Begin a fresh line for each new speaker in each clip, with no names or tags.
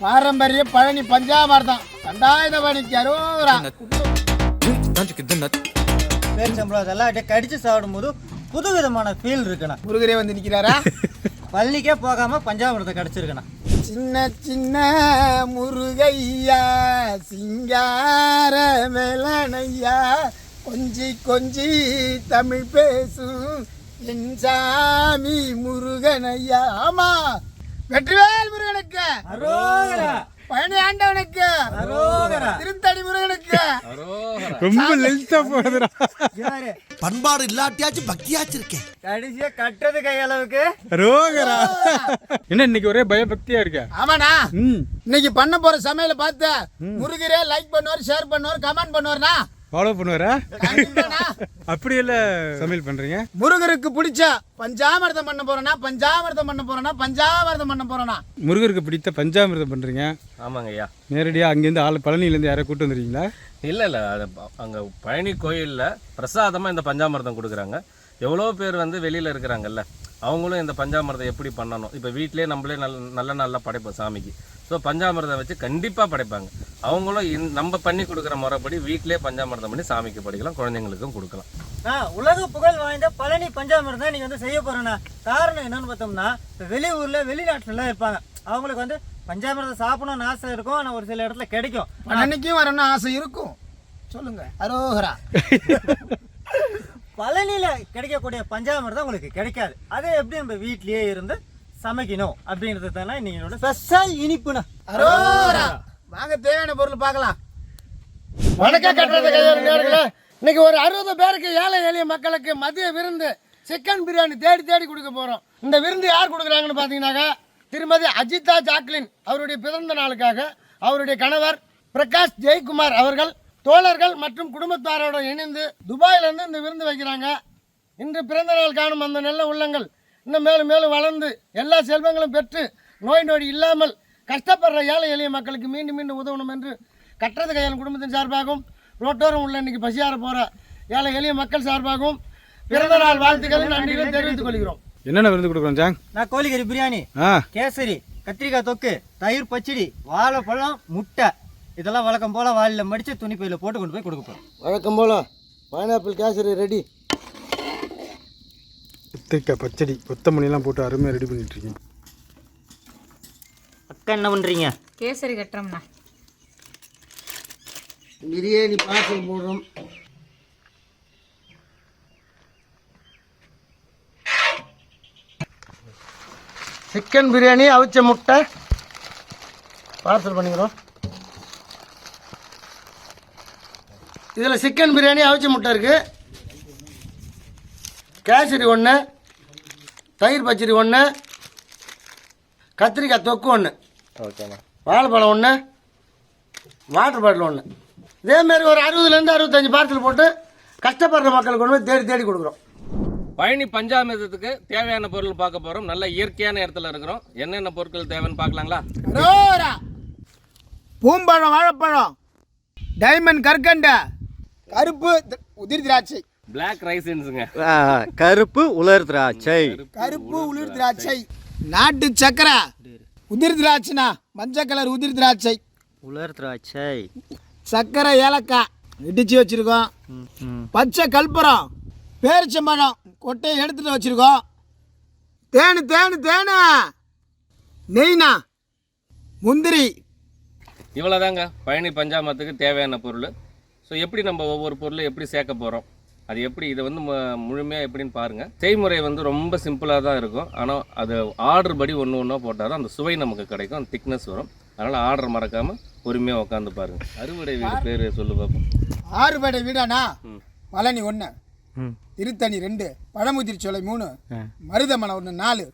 பாரம்பரிய பழனி பஞ்சாமிர்தம் ரெண்டாயிரம்
பேரிச்சம்பழம் அதெல்லாம் அப்படியே கடிச்சு சாப்பிடும்போது புது விதமான ஃபீல் இருக்குண்ணா.
முருகரே வந்து நிற்கிறாரா
பள்ளிக்கே போகாம பஞ்சாமிரத்தை கடிச்சிருக்கண்ணா.
சின்ன சின்ன முருகையா சிங்கார மேலனையா கொஞ்சி கொஞ்சி தமிழ் பேசும் என் சாமி முருகனையா. ஆமா வெற்றிவேல் முருகனுக்கு. பழனி ஆண்டவனுக்கு திருத்தணி முருகனுக்கு.
ரொம்ப லென்த்தா போகுதுடா
யாரு?
பண்பாடு இல்லாட்டியாச்சும் பக்தியாச்சு இருக்கேன்
கடைசியா கட்டுறது கை அளவுக்கு.
ரோகரா என்ன இன்னைக்கு ஒரே பயபக்தியா இருக்க?
ஆமாண்ணா.
ம்.
இன்னைக்கு பண்ண போற சமையல பார்த்து முருகரே லைக் பண்ணுவார் ஷேர் பண்ணுவார் கமெண்ட் பண்ணுவார்னா
ஃபாலோ பண்ணுவாரா. அப்படி இல்ல சமையல் பண்றீங்க?
முருகருக்கு பிடிச்ச பஞ்சாமிர்தம் பண்ண போறேனா பஞ்சாமிர்தம் பண்ண போறேனா பஞ்சாமிர்தம் பண்ண போறேனா
முருகருக்கு பிடித்த பஞ்சாமிர்தம் பண்றீங்க?
ஆமாங்க ஐயா
நேரடியா அங்கேருந்து ஆள் பழனியிலேருந்து யாரை கூட்டு வந்துருக்கீங்களா?
இல்லை இல்லை. அங்க பழனி கோயிலில் பிரசாதமாக இந்த பஞ்சாமிர்தம் கொடுக்குறாங்க. எவ்வளோ பேர் வந்து வெளியில் இருக்கிறாங்கல்ல அவங்களும் இந்த பஞ்சாமிர்தம் எப்படி பண்ணணும்? இப்போ வீட்டிலே நம்மளே நல்ல நல்ல நல்லா படைப்போம் சாமிக்கு. ஸோ பஞ்சாமிர்தம் வச்சு கண்டிப்பாக படைப்பாங்க. அவங்களும் இந்த- நம்ம பண்ணி கொடுக்குற முறைப்படி வீட்டிலே பஞ்சாமிர்தம் பண்ணி சாமிக்கு படிக்கலாம் குழந்தைங்களுக்கும் கொடுக்கலாம்.
ஆ, உலக புகழ் வாய்ந்த பழனி பஞ்சாமிரதம் நீங்க வந்து செய்ய போறேண்ணா காரணம் என்னன்னு பார்த்தோம்னா இப்போ வெளியூர்ல வெளிநாட்டுல இருப்பாங்க. அவங்களுக்கு வந்து பஞ்சாமிரதம் சாப்பிடணும்னு ஆசை இருக்கும் ஆனா ஒரு சில இடத்துல கிடைக்கும்.
பழனிக்கும் வரணும்னு ஆசை இருக்கும். சொல்லுங்க. அரோகரா.
பழனியில கிடைக்கக்கூடிய பஞ்சாமிரதம் உங்களுக்கு கிடைக்காது. அதை எப்படி நம்ம வீட்லயே இருந்து சமைக்கணும் அப்படின்றது தானே இன்னைக்கு என்னோட ஸ்பெஷல் இனிப்புண்ணா
வாங்க தேவையான பொருள் பார்க்கலாம். வணக்கம் கட்டுறது கையாளர்களே இன்னைக்கு ஒரு அறுபது பேருக்கு ஏழை எளிய மக்களுக்கு மதிய விருந்து சிக்கன் பிரியாணி தேடி தேடி கொடுக்க போறோம். இந்த விருந்து யார் கொடுக்குறாங்கன்னு பார்த்தீங்கன்னாக்கா திருமதி அஜிதா ஜாக்லின் அவருடைய பிறந்த நாளுக்காக அவருடைய கணவர் பிரகாஷ் ஜெயக்குமார் அவர்கள் தோழர்கள் மற்றும் குடும்பத்தாரோட இணைந்து துபாயிலிருந்து இந்த விருந்து வைக்கிறாங்க. இன்று பிறந்த நாள் காணும் அந்த நல்ல உள்ளங்கள் இன்னும் மேலும் மேலும் வளர்ந்து எல்லா செல்வங்களும் பெற்று நோய் நொடி இல்லாமல் கஷ்டப்படுற ஏழை எளிய மக்களுக்கு மீண்டும் மீண்டும் உதவணும் என்று கட்டுறது கையாளன் குடும்பத்தின் சார்பாகவும் ரோட்டோரம் உள்ள இன்னைக்கு பசியார போகிற ஏழை எளிய மக்கள் சார்பாகவும் பிறந்த நாள் வாழ்த்துக்களை நன்றிகளை தெரிவித்துக் கொள்கிறோம்.
என்னென்ன விருந்து கொடுக்குறோம் ஜாங்?
நான் கோழிக்கறி பிரியாணி கேசரி கத்திரிக்காய் தொக்கு தயிர் பச்சடி வாழைப்பழம் முட்டை. இதெல்லாம் வழக்கம் போல வாளியில் மடித்து துணி பையில போட்டு கொண்டு போய் கொடுக்க போகிறோம்
வழக்கம் போல பைனாப்பிள் கேசரி ரெடி
கத்திரிக்காய் பச்சடி கொத்தமல்லிலாம் போட்டு அருமையாக ரெடி பண்ணிட்டு இருக்கீங்க
அக்கா என்ன பண்ணுறீங்க
கேசரி கட்டுறோம்ண்ணா.
பிரியாணி பார்சல் போடுறோம். சிக்கன் பிரியாணி அவிச்ச முட்டை. பார்சல் பண்ணிக்கிறோம். இதில் சிக்கன் பிரியாணி அவிச்ச முட்டை இருக்குது கேசரி ஒன்று தயிர் பச்சடி ஒன்று கத்திரிக்காய் தொக்கு ஒன்று
ஓகேண்ணா
வாழைப்பழம் ஒன்று வாட்டர் பாட்டில் ஒன்று இதேமாரி ஒரு அறுபதுலேருந்து அறுபத்தஞ்சு பார்சல் போட்டு கஷ்டப்படுற மக்களுக்கு கொண்டு போய் தேடி தேடி கொடுக்குறோம்.
பழனி பஞ்சாமிர்தத்துக்கு தேவையான பொருள் பார்க்க போகிறோம் நல்ல இயற்கையான இடத்துல இருக்கிறோம். என்னென்ன பொருட்கள் தேவைன்னு பார்க்கலாங்களா?
பூம்பழம் வாழைப்பழம் டைமண்ட் கற்கண்ட. கருப்பு உதிர் திராட்சை.
பிளாக் ரைஸ்ன்ஸுங்க
கருப்பு உலர் திராட்சை.
கருப்பு உதிர் திராட்சை. நாட்டு சக்கரை. உதிர் திராட்சைனா மஞ்சள் கலர் உதிர் திராட்சை.
உலர் திராட்சை.
சர்க்கரை ஏலக்காய் இடிச்சு வச்சிருக்கோம். பச்சை கற்பூரம் பேரிச்சம்பழம் கொட்டையை எடுத்துட்டு வச்சிருக்கோம். தேனு தேனு தேனு. நெய்னா முந்திரி.
இவ்வளோதாங்க பழனி பஞ்சாமத்துக்கு தேவையான பொருள். ஸோ எப்படி நம்ம ஒவ்வொரு பொருளும் எப்படி சேர்க்க போகிறோம் அது எப்படி இதை வந்து மு- முழுமையா எப்படின்னு பாருங்கள் செய்முறை வந்து ரொம்ப சிம்பிளாக தான் இருக்கும். ஆனால் அது ஆர்டர் படி ஒன்று ஒன்றா போட்டால் தான் அந்த சுவை நமக்கு கிடைக்கும். அந்த திக்னஸ் வரும். அதனால் ஆர்டர் மறக்காமல் பொறுமையாக உட்காந்து பாருங்கள் அறுவடை வீடு பேர் சொல்லு பார்ப்போம்
ஆறுபடை வீடானா? பழனி ஒன்று திருத்தணி ரெண்டு. பழமுதிர் சோலை மூணு. மருதமலை ஒன்று நாலு.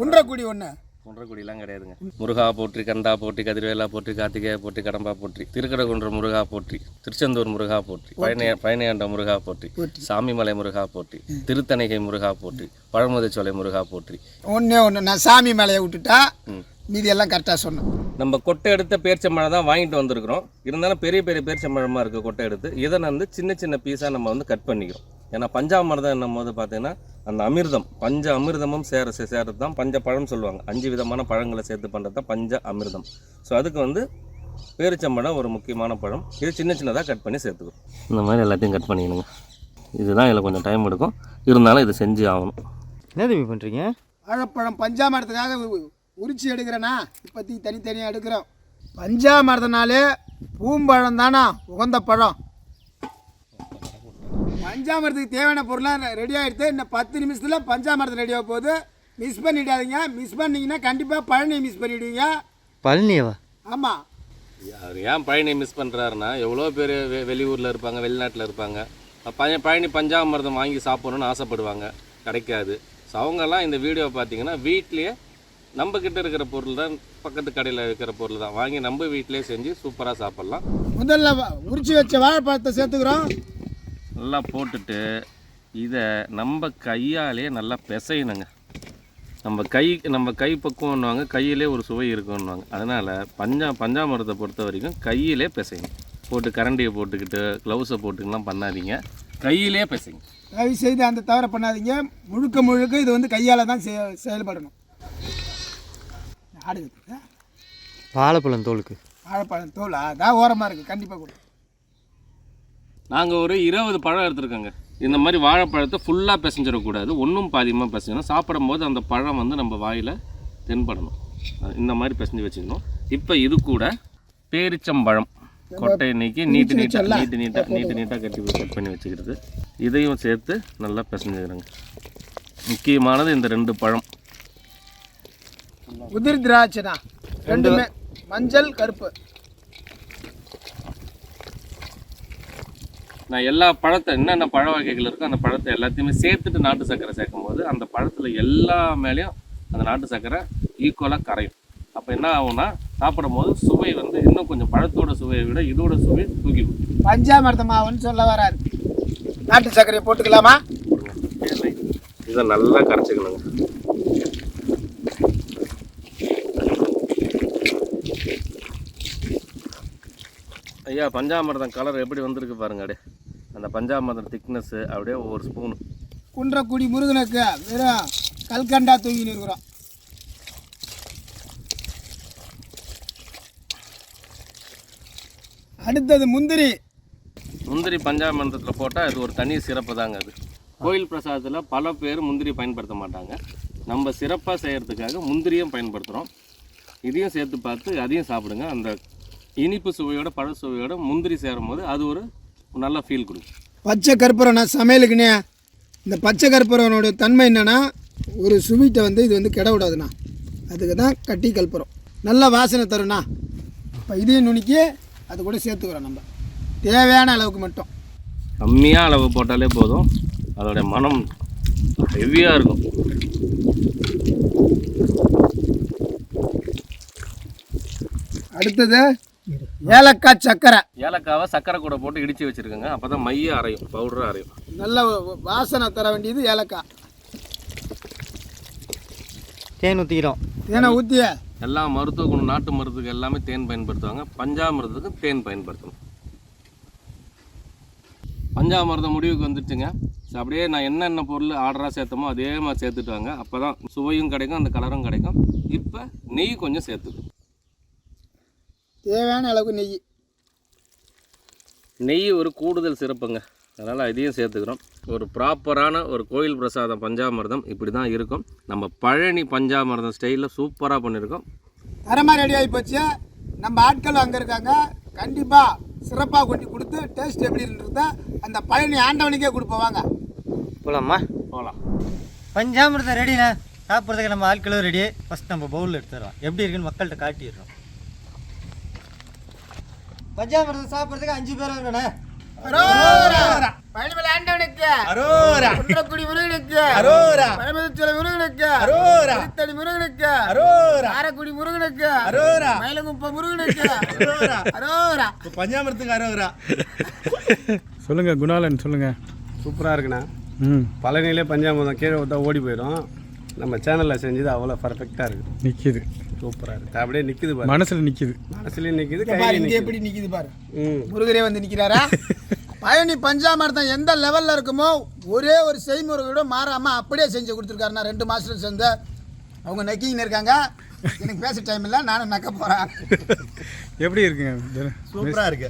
குன்றக்குடி ஒன்று
குன்றக்குடிலாம் கிடையாதுங்க. முருகா போற்றி கந்தா போற்றி கதிர்வேலா போற்றி கார்த்திகேய போற்றி கடம்பா போற்றி திருக்கடகுன்ற முருகா போற்றி திருச்செந்தூர் முருகா போற்றி பழனிய பழனியாண்ட முருகா போற்றி சாமிமலை முருகா போற்றி திருத்தணிகை முருகா போற்றி பழமுதிர்ச்சோலை முருகா போற்றி.
ஒன்றே ஒன்று நான் சாமி மேலையை விட்டுட்டா மீதி எல்லாம் கரெக்டாக சொன்னேன்
நம்ம கொட்டை எடுத்த பேரிச்சம்பழம் தான் வாங்கிட்டு வந்திருக்கிறோம். இருந்தாலும் பெரிய பெரிய பேரிச்சம்பழமாக இருக்குது கொட்டை எடுத்து. இதை வந்து சின்ன சின்ன பீஸாக நம்ம வந்து கட் பண்ணிக்கிறோம். ஏன்னா பஞ்சாமிர்தம் என்னும் போது பார்த்தீங்கன்னா அந்த அமிர்தம் பஞ்ச அமிர்தமும் சேர சே- சேர்றது தான் பஞ்ச பழம் சொல்லுவாங்க. அஞ்சு விதமான பழங்களை சேர்த்து பண்ணுறது தான் பஞ்ச அமிர்தம். ஸோ அதுக்கு வந்து பேரிச்சம்பழம் ஒரு முக்கியமான பழம். இது சின்ன சின்னதாக கட் பண்ணி சேர்த்துக்கணும். இந்த மாதிரி எல்லாத்தையும் கட் பண்ணிக்கணுங்க இதுதான் இதில் கொஞ்சம் டைம் எடுக்கும். இருந்தாலும் இது செஞ்சு ஆகணும்.
என்ன தம்பி பண்ணுறீங்க
வாழைப்பழம் பஞ்சாமரத்துக்காக உ- உரிச்சு எடுக்கிறேன்னா இப்போதைக்கு தனித்தனியாக எடுக்கிறோம். பஞ்சாமரத்தினாலே பூம்பழம் தானா உகந்த பழம். பஞ்சாமரத்துக்கு தேவையான பொருளாக ரெடி ஆகிடுது இன்னும் பத்து நிமிஷத்தில் பஞ்சாமரத்து ரெடி ஆக போகுது. மிஸ் பண்ணிடாதீங்க. மிஸ் பண்ணீங்கன்னா கண்டிப்பாக பழனி மிஸ் பண்ணிடுவீங்க.
பழனியவா?
ஆமாம்
அவர் ஏன் பழனி மிஸ் பண்ணுறாருன்னா எவ்வளோ பேர் வெ வெளியூரில் இருப்பாங்க வெளிநாட்டில் இருப்பாங்க. பழனி பழனி பஞ்சாமிர்தம் வாங்கி சாப்பிடணும்னு ஆசைப்படுவாங்க. கிடைக்காது. ஸோ அவங்கெல்லாம் இந்த வீடியோ பார்த்தீங்கன்னா வீட்லேயே நம்ம கிட்ட இருக்கிற பொருள் தான் பக்கத்து கடையில் இருக்கிற பொருள் தான். வாங்கி நம்ம வீட்டிலேயே செஞ்சு சூப்பராக சாப்பிட்லாம்.
முதல்ல வ- உரிச்சு வச்ச வாழைப்பழத்தை சேர்த்துக்கிறோம்.
நல்லா போட்டுட்டு இதை நம்ம கையாலே நல்லா பிசையணுங்க. நம்ம கை நம்ம கை பக்குவம்னுவாங்க கையிலே ஒரு சுவை இருக்குன்னுவாங்க அதனால் பஞ்சா பஞ்சாமிரத்தை பொறுத்த வரைக்கும் கையிலே பிசைங்க. போட்டு கரண்டியை போட்டுக்கிட்டு க்ளவுஸை போட்டுக்கலாம் பண்ணாதீங்க. கையிலே பிசைங்க.
தயவு செய்து அந்த தவறை பண்ணாதீங்க. முழுக்க முழுக்க இது வந்து கையால் தான் செய- செயல்படணும். ஆடுது
வாழைப்பழம் தோலுக்கு.
வாழைப்பழம் தோல்? அதான் ஓரமாக இருக்குது கண்டிப்பாக கொடு
நாங்கள் ஒரு இருபது பழம் எடுத்துருக்கோங்க. இந்த மாதிரி வாழைப்பழத்தை ஃபுல்லாக பிசைஞ்சிடக்கூடாது. ஒன்றும் பாதியமாக பிசைஞ்சணும் சாப்பிடும்போது அந்த பழம் வந்து நம்ம வாயில் தென்படணும். இந்த மாதிரி பிசைஞ்சு வச்சுக்கணும். இப்போ இது கூட பேரிச்சம்பழம். கொட்டை நீக்கி நீட்டு நீட்டாக நீட்டு நீட்டாக நீட்டு நீட்டாக கட்டி கட் பண்ணி வச்சுக்கிறது. இதையும் சேர்த்து நல்லா பிசைஞ்சுக்கிறோங்க முக்கியமானது இந்த ரெண்டு பழம்.
உதிர் திராட்சை தான் ரெண்டுமே மஞ்சள் கருப்பு.
நான் எல்லா பழத்தை என்னென்ன பழ வகைகள் இருக்கோ அந்த பழத்தை எல்லாத்தையுமே சேர்த்துட்டு நாட்டு சர்க்கரை சேர்க்கும் போது அந்த பழத்தில் எல்லா மேலேயும் அந்த நாட்டு சர்க்கரை ஈக்குவலாக கரையும். அப்போ என்ன ஆகும்னா சாப்பிடும் போது சுவை வந்து இன்னும் கொஞ்சம் பழத்தோட சுவையை விட இதோட சுவை தூக்கி
பஞ்சாமிர்த மாவுன்னு சொல்ல வராது நாட்டு சர்க்கரையை போட்டுக்கலாமா?
இதை நல்லா கரைச்சிக்கணுங்க. ஐயா பஞ்சாமிர்தம் கலர் எப்படி வந்திருக்கு பாருங்க அப்படியே அந்த பஞ்சாமிர்தம் திக்னஸ்ஸு அப்படியே ஒவ்வொரு ஸ்பூனு
குன்றக்குடி முருகனுக்கு வெறும் கல்கண்டா தூங்கின்னு இருக்கிறோம். அடுத்தது முந்திரி.
முந்திரி பஞ்சாமிர்தத்தில் போட்டால் அது ஒரு தனி சிறப்பு தாங்க அது. கோயில் பிரசாதத்தில் பல பேர் முந்திரி பயன்படுத்த மாட்டாங்க. நம்ம சிறப்பாக செய்கிறதுக்காக முந்திரியும் பயன்படுத்துகிறோம் இதையும் சேர்த்து பார்த்து அதையும் சாப்பிடுங்க. அந்த இனிப்பு சுவையோட பழ சுவையோட முந்திரி சேரும்போது அது ஒரு நல்ல ஃபீல் கொடுக்கும்
பச்சை கற்பூரம் நான் சமையலுக்குண்ணே இந்த பச்சை கற்பூரனோட தன்மை என்னன்னா ஒரு சுவீட்டை வந்து இது வந்து கெட விடாதுண்ணா. அதுக்கு தான் கட்டி கற்பூரம். நல்ல வாசனை தரும்ண்ணா. இப்போ இதையும் நுணுக்கி அது கூட சேர்த்துக்கிறோம் நம்ம. தேவையான அளவுக்கு மட்டும்.
கம்மியாக அளவு போட்டாலே போதும். அதோடைய மனம் ஹெவியாக இருக்கும்.
அடுத்தது ஏலக்காய் சக்கரை.
ஏலக்காவை சக்கரை கூட போட்டு இடித்து வச்சுருக்கோங்க. அப்போ தான் மைய அரையும் பவுடராக அரையும்.
நல்ல வாசனை தர வேண்டியது ஏலக்காய்.
தேன் ஊற்றிக்கிறோம்
ஏன்னா ஊற்றிய
எல்லா மருத்துவ குணம் நாட்டு மருந்துக்கு எல்லாமே தேன் பயன்படுத்துவாங்க. பஞ்சாமிர்தத்துக்கு தேன் பயன்படுத்தணும். பஞ்சாமிர்தம் முடிவுக்கு வந்துடுச்சுங்க. ஸோ அப்படியே நான் என்னென்ன பொருள் ஆர்டராக சேர்த்தமோ அதே மாதிரி சேர்த்துட்டு வாங்க. அப்போ தான் சுவையும் கிடைக்கும் அந்த கலரும் கிடைக்கும். இப்போ நெய் கொஞ்சம் சேர்த்துக்கணும்.
தேவையான அளவுக்கு நெய்.
நெய் ஒரு கூடுதல் சிறப்புங்க. அதனால் இதையும் சேர்த்துக்கிறோம். ஒரு ப்ராப்பரான ஒரு கோயில் பிரசாதம் பஞ்சாமிர்தம் இப்படி தான் இருக்கும். நம்ம பழனி பஞ்சாமிர்தம் ஸ்டைலில் சூப்பராக பண்ணியிருக்கோம்
தரமாக ரெடி ஆகி போச்சு. நம்ம ஆட்கள் அங்கே இருக்காங்க. கண்டிப்பாக சிறப்பாக கொண்டு கொடுத்து டேஸ்ட் எப்படி இருந்தத அந்த பழனி ஆண்டவனுக்கே கொடுப்போம். வாங்க.
போலாமா?
போகலாம்
பஞ்சாமிரதம் ரெடிண்ணே சாப்பிட்றதுக்கு நம்ம ஆட்களும் ரெடி ஃபஸ்ட் நம்ம பவுலில் எடுத்துடுறோம் எப்படி இருக்குன்னு மக்கள்கிட்ட காட்டிடுறோம். பஞ்சாமிரதம் சாப்பிட்றதுக்கு அஞ்சு பேர் வேணே
பழனிமலை ஆண்டவனுக்கு
அரோரா.
குன்றக்குடி முருகனுக்கு.
அரோரா.
பழமுதிர்ச்சோலை முருகனுக்கு.
அரோரா.
திருத்தணி முருகனுக்கு.
அரோரா.
காரைக்குடி முருகனுக்கு.
அரோரா.
மயிலங்குப்பம் முருகனுக்கு.
அரோரா.
அரோரா.
இப்போ பஞ்சாமிரத்துக்கு அரோரா.
சொல்லுங்க குணாலன் சொல்லுங்க.
சூப்பராக இருக்குண்ணா.
ம்.
பழனியிலே பஞ்சாமிரதம் கீழே விட்டா ஓடி போயிடும். நம்ம சேனலில் செஞ்சது அவ்வளோ பர்ஃபெக்டாக இருக்குது
நிக்குது.
சூப்பராக இருக்குது அப்படியே நிற்குது பாரு.
மனசுல நிக்குது.
மனசுலேயும் நிற்குது
பாரு இங்க
நிற்குது
எப்படி நிக்குது பாரு.
ம்.
முருகரே வந்து நிக்கிறாரா? பழனி பஞ்சாமிர்தம் எந்த லெவல்ல இருக்குமோ ஒரே ஒரு செய்முறையோட மாறாம அப்படியே செஞ்சு கொடுத்துருக்காருண்ணா ரெண்டு மாசத்துல சேர்ந்து. அவங்க நக்கின்னு இருக்காங்க. எனக்கு பேச டைம் இல்லை நானும் நக்க போகிறேன்
எப்படி இருக்குங்க?
சூப்பரா இருக்கு.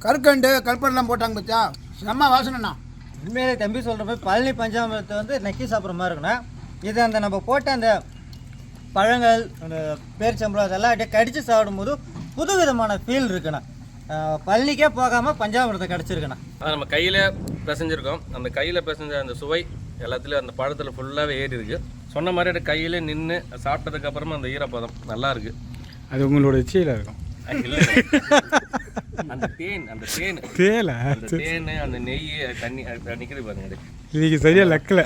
கற்கண்டு கல்பரெல்லாம் போட்டாங்க பச்சா செம்ம வாசனைண்ணா.
உண்மையிலே தம்பி சொல்கிற மாதிரி பழனி பஞ்சாமிரத்தை வந்து நக்கி சாப்பிட்ற மாதிரி இருக்குண்ணா. இது அந்த நம்ம போட்ட அந்த பழங்கள் அந்த பேரிச்சம்பழம் அதெல்லாம் அப்படியே கடித்து சாப்பிடும்போது புது விதமான ஃபீல் இருக்குண்ணா பழனிக்கே போகாமல் பஞ்சாமிரத்தை கிடச்சிருக்குண்ணா.
அது நம்ம கையில் பிசைஞ்சிருக்கோம். அந்த கையில் பிசைஞ்ச அந்த சுவை எல்லாத்துலேயும் அந்த பழத்தில் ஃபுல்லாகவே ஏறி இருக்கு. சொன்ன மாதிரி அப்படியே கையில நின்று சாப்பிட்டதுக்கு அப்புறமா அந்த ஈரப்பதம் நல்லா இருக்கு.
அது உங்களோட இச்சையில் இருக்கும்.
அந்த தேன் அந்த தேன்.
தேல?
அந்த தேன் அந்த நெய் தண்ணி நிற்கிறது பாருங்க
இன்னைக்கு சரியா லக்கில்.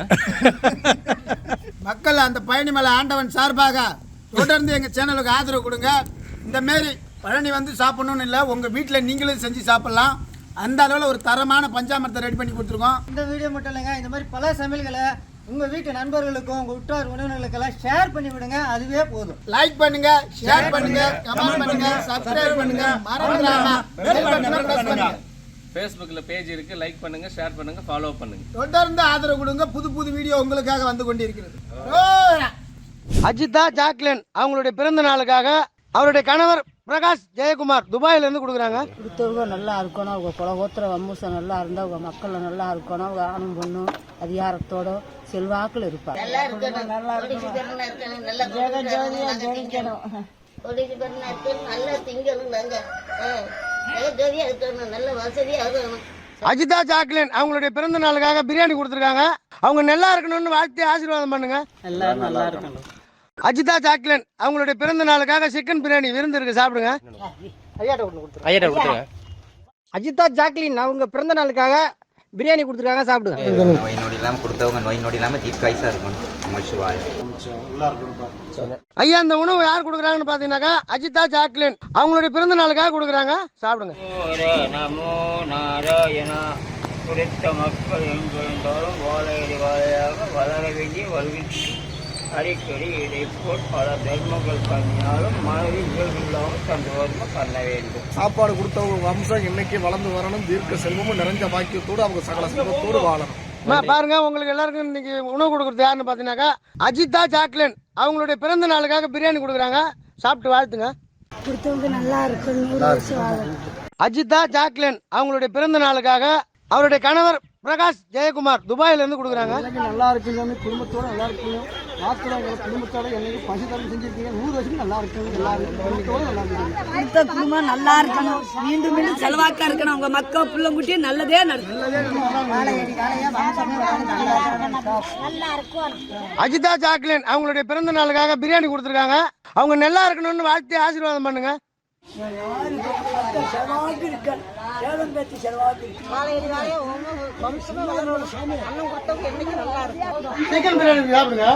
மக்கள் அந்த பழனி மலை ஆண்டவன் சார்பாக தொடர்ந்து எங்கள் சேனலுக்கு ஆதரவு கொடுங்க. இந்த மாரி பழனி வந்து சாப்பிடணும்னு இல்லை உங்கள் வீட்டில் நீங்களும் செஞ்சு சாப்பிட்லாம். அந்த அளவில் ஒரு தரமான பஞ்சாமிரத்தை ரெடி பண்ணி கொடுத்துருக்கோம்.
இந்த வீடியோ மட்டும் இல்லைங்க இந்த மாதிரி பல சமையல்களை உங்கள் வீட்டு நண்பர்களுக்கும் உங்கள் உற்றார் உறவினர்களுக்கெல்லாம் ஷேர் பண்ணி விடுங்க அதுவே போதும்.
லைக் பண்ணுங்க ஷேர் பண்ணுங்க கமெண்ட் பண்ணுங்க சப்ஸ்கிரைப் பண்ணுங்க. மறந்துடாம
ஃபேஸ்புக்கில் பேஜ் இருக்குது லைக் பண்ணுங்கள் ஷேர் பண்ணுங்கள் ஃபாலோ பண்ணுங்கள்
தொடர்ந்து ஆதரவு கொடுங்க. புது புது வீடியோ உங்களுக்காக வந்து கொண்டிருக்கிறது.
அஜிதா ஜாக்லின் அவங்களுடைய பிறந்த நாளுக்காக அவருடைய கணவர் பிரகாஷ் ஜெயக்குமார் துபாயில இருந்து கொடுக்குறாங்க.
கொடுத்தவங்க நல்லா இருக்கணும். அவங்க குலகோத்திர வம்சம் நல்லா இருந்தால் அவங்க மக்கள் நல்லா இருக்கணும். அவங்க ஆணும் பொண்ணும் அதிகாரத்தோட செல்வாக்கில் இருப்பாங்க.
நல்லா இருக்கணும். நல்லா இருக்கணும்.
அஜிதா ஜாக்லின் அவங்களுடைய பிறந்த நாளுக்காக பிரியாணி கொடுத்துருக்காங்க. அவங்க நல்லா இருக்கணும்னு வாழ்த்து ஆசீர்வாதம் பண்ணுங்க.
எல்லாரும் நல்லா இருக்கணும்.
அஜிதா ஜாக்லின் அவங்களுடைய பிறந்த நாளுக்காக சிக்கன் பிரியாணி விருந்து இருக்கு சாப்பிடுங்க.
ஐயாட்ட கொடுத்துருங்க.
அஜிதா ஜாக்லின் அவங்க பிறந்த நாளுக்காக பிரியாணி கொடுத்துருக்காங்க சாப்பிடுங்க.
நோய் நொடி இல்லாமல் கொடுத்தவங்க நோய் நொடி இல்லாமல் தீர்க்காயுசா இருக்கணும். நம்ம சிவாய.
ஐயா இந்த உணவு யார் கொடுக்குறாங்கன்னு பார்த்தீங்கன்னாக்கா அஜிதா ஜாக்லின். அவங்களுடைய பிறந்த நாளுக்காக கொடுக்குறாங்க. சாப்பிடுங்க.
நமோ நாராயணா. குறித்த மக்கள் எங்கிருந்தாலும் வாழையடி வாழையாக வளர வேண்டிய வல்வித்து அடிக்கடி இதை போல் பல தர்மங்கள் பண்ணினாலும் மனதில் இயல்பில்லாமல் சந்தோஷமாக பண்ண வேண்டும்.
சாப்பாடு கொடுத்தவங்க வம்சம் இன்னைக்கு வளர்ந்து வரணும் தீர்க்க செல்வமும் நிறைஞ்ச பாக்கியத்தோடு அவங்க சகல செல்வத்தோடு வாழணும்.
பாருங்க உங்களுக்கு எல்லாருக்கும் இன்னைக்கு உணவு கொடுக்குறது யாருன்னு பார்த்தீங்கன்னாக்கா அஜிதா ஜாக்லின். அவங்களுடைய பிறந்த நாளுக்காக பிரியாணி கொடுக்குறாங்க. சாப்பிட்டு வாழ்த்துங்க.
கொடுத்தவங்க நல்லா வாழணும்.
அஜிதா ஜாக்லின் அவங்களுடைய பிறந்த நாளுக்காக அவருடைய கணவர் பிரகாஷ் ஜெயக்குமார் துபாயில இருந்து கொடுக்குறாங்க
நல்லா இருக்குங்க. குடும்பத்தோட நல்லா இருக்குங்க. குடும்பத்தோட என்னைக்கு பசி தரம் செஞ்சிருக்கீங்க. நூறு வருஷம் நல்லா இருக்குங்க. குடும்பத்தோட நல்லா இருக்குங்க
அடுத்த குடும்பம் நல்லா இருக்கணும். மீண்டும் மீண்டும் செலவாக்கா இருக்கணும். அவங்க மக்கள் புள்ள குட்டி நல்லதே
அஜிதா ஜாக்லின் அவங்களுடைய பிறந்த நாளுக்காக பிரியாணி கொடுத்துருக்காங்க. அவங்க நல்லா இருக்கணும்னு வாழ்த்து ஆசீர்வாதம் பண்ணுங்க. சிக்கன் பிரியாணி சாப்பிடுங்க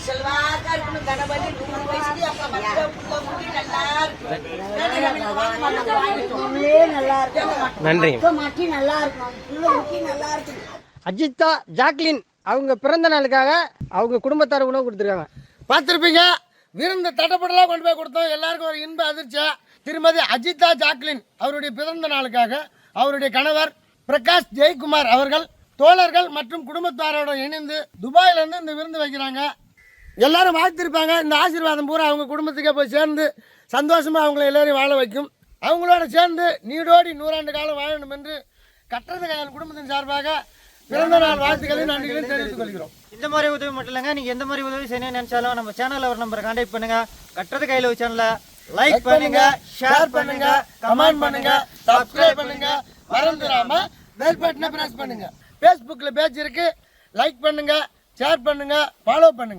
செல்வாக்கா இருக்கணும் கணபதி நூறு வயசுக்கு அப்ப மக்கள் புள்ள குட்டி நல்லா இருக்கணும்
நன்றி
மாட்டி நல்லா இருக்கணும் புள்ள குட்டி நல்லா இருக்கணும்
அஜிதா ஜாக்லின் அவங்க பிறந்த நாளுக்காக அவங்க குடும்பத்தார் உணவு கொடுத்துருக்காங்க. பார்த்துருப்பீங்க? விருந்து தட்டப்படலாம் கொண்டு போய் கொடுத்தோம். எல்லாருக்கும் ஒரு இன்ப அதிர்ச்சியா திருமதி அஜிதா ஜாக்லின் அவருடைய பிறந்த நாளுக்காக அவருடைய கணவர் பிரகாஷ் ஜெயக்குமார் அவர்கள் தோழர்கள் மற்றும் குடும்பத்தாரோட இணைந்து துபாயிலேருந்து இந்த விருந்து வைக்கிறாங்க. எல்லாரும் வாழ்த்திருப்பாங்க. இந்த ஆசீர்வாதம் பூரா அவங்க குடும்பத்துக்கே போய் சேர்ந்து சந்தோஷமா அவங்கள எல்லாரையும் வாழ வைக்கும். அவங்களோட சேர்ந்து நீடோடி நூறாண்டு காலம் வாழணும் என்று கட்டுறது கையால் குடும்பத்தின் சார்பாக பிறந்த நாள் வாழ்த்துக்களையும் நன்றிகளையும் தெரிவித்துக் கொள்கிறோம்.
இந்த மாதிரி உதவி மட்டும் இல்லைங்க. நீங்கள் எந்த மாதிரி உதவி செய்யணும்னு நினைச்சாலும் நம்ம சேனலில் ஒரு நம்பரை கான்டாக்ட் பண்ணுங்க. கட்டுறது கையில் சேனலை லைக் பண்ணுங்க ஷேர் பண்ணுங்க கமெண்ட் பண்ணுங்க
சப்ஸ்கிரைப் பண்ணுங்க. மறந்துடாம பெல் பட்டனை பிரஸ் பண்ணுங்க. ஃபேஸ்புக்கில் பேஜ் இருக்கு. லைக் பண்ணுங்க ஷேர் பண்ணுங்க ஃபாலோ பண்ணுங்க.